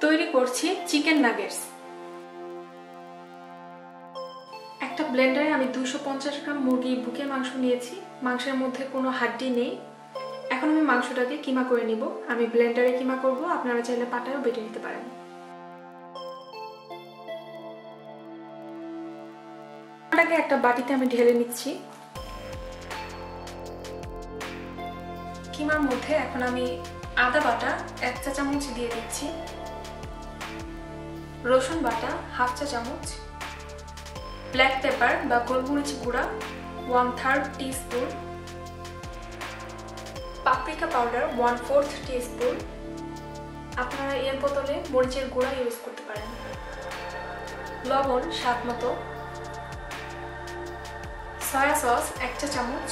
তৈরি করছি chicken nuggets. একটা ব্লেন্ডারে আমি দুশো পঞ্চাশ গ্রাম মুরগির বুকের মাংস নিয়েছি। মাংসের মধ্যে কোনো হাড্ডি নেই। এখন আমি মাংসটাকে কিমা করে নিব। আমি ব্লেন্ডারে কিমা করব। আপনারা চাইলে পাটায়ও বেটে নিতে পারেন। একটা বাটিতে আমি ঢেলে নিচ্ছি। কিমার মধ্যে এখন আমি আদা বাটা, এক চা চামচ দিয়ে দিচ্ছি। রসুন বাটা, হাফ চা চামচ ব্ল্যাক পেপার বা গোলমরিচ গুঁড়া one third teaspoon paprika powder one fourth teaspoon আপনারা এর বোতলে মরিচের গুঁড়া ইউজ করতে পারেন। লবণ স্বাদ মতো। সয়া সস এক চা চামচ।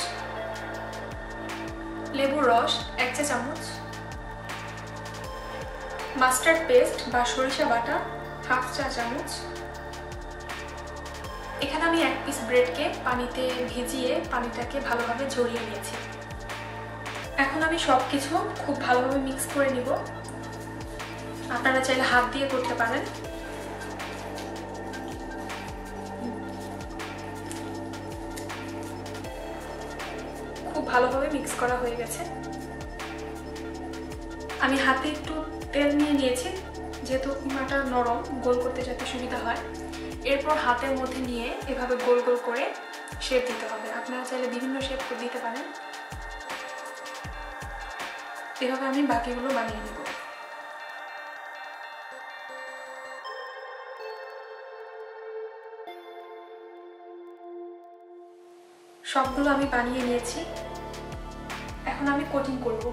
লেবুর রস, এক চা চামচ। মাস্টার্ড পেস্ট বা সরিষা বাটা। হাফ চা চামচ। এখানে আমি এক পিস ব্রেডকে পানিতে ভিজিয়ে পানিটাকে ভালোভাবে ঝরিয়ে নিয়েছি। এখন আমি সব কিছু খুব ভালোভাবে মিক্স করে নিব। আপনারা চাইলে হাত দিয়ে করতে পারেন। খুব ভালোভাবে মিক্স করা হয়ে গেছে। আমি হাতে একটু তেল নিয়ে নিয়েছি। যেহেতু কিমাটা নরম, গোল করতে যাতে সুবিধা হয়, এরপর হাতের মধ্যে নিয়ে এভাবে গোল গোল করে শেপ দিতে হবে। আপনারা চাইলে বিভিন্ন শেপ দিতে পারেন। এভাবে আমি বাকিগুলো বানিয়ে নেব। সবগুলো আমি বানিয়ে নিয়েছি। এখন আমি কোটিং করব।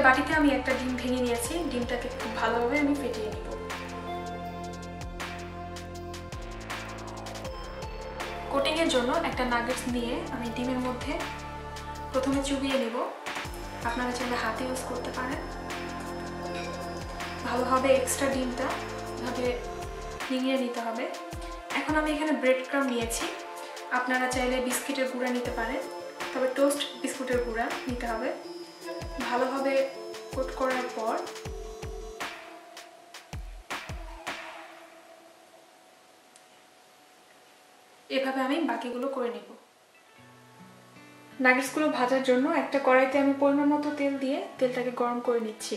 বাটিতে আমি একটা ডিম ভেঙে নিয়েছি, ডিমটাকে খুব ভালোভাবে আমি ফেটিয়ে নিব। কোটিংয়ের জন্য একটা নাগেটস নিয়ে আমি ডিমের মধ্যে প্রথমে চুবিয়ে নেব। আপনারা চাইলে হাতে ইউজ করতে পারেন। ভালোভাবে এক্সট্রা ডিমটা এভাবে নিংড়িয়ে নিতে হবে। এখন আমি এখানে ব্রেড ক্রাম নিয়েছি। আপনারা চাইলে বিস্কিটের গুঁড়া নিতে পারেন, তবে টোস্ট বিস্কুটের গুঁড়া নিতে হবে। ভালোভাবে কোট করার পর এভাবে আমি বাকিগুলো করে নেব। নাগেটসগুলো ভাজার জন্য একটা কড়াইতে আমি পরিমাণ মতো তেল দিয়ে তেলটাকে গরম করে নিচ্ছি।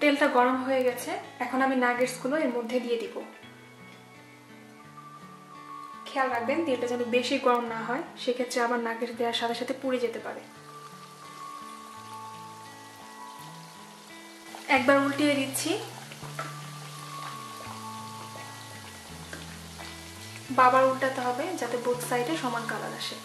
তেলটা গরম হয়ে গেছে, এখন আমি নাগেটসগুলো এর মধ্যে দিয়ে দিব। খেয়াল রাখবেন, তেলটা যেন বেশি গরম না হয়, সেক্ষেত্রে আবার নাগেটস দেওয়ার সাথে সাথে পুড়ে যেতে পারে। একবার উল্টিয়ে দিচ্ছি। বাবার উল্টাতে হবে যাতে বোথ সাইডে সমান কালার আসে।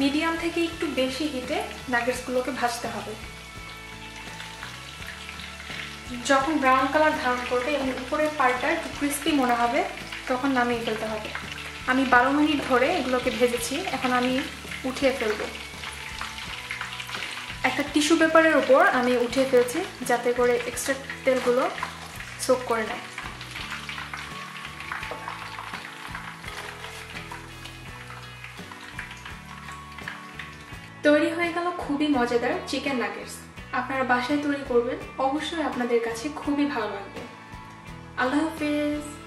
মিডিয়াম থেকে একটু বেশি হিটে নাগেটসগুলোকে ভাজতে হবে। যখন ব্রাউন কালার ধারণ করবে এবং উপরের পার্টটা একটু ক্রিস্পি মনে হবে, তখন নামিয়ে ফেলতে হবে। আমি বারো মিনিট ধরে এগুলোকে ভেজেছি, এখন আমি উঠিয়ে ফেলব। একটা টিস্যু পেপারের উপর আমি উঠিয়ে ফেলছি, যাতে করে এক্সট্রা তেলগুলো সোক করে নেয়। তৈরি হয়ে গেল খুবই মজাদার চিকেন নাগেটস আপনারা বাসায় তৈরি করবেন, অবশ্যই আপনাদের কাছে খুবই ভালো লাগবে। আল্লাহ হাফিজ।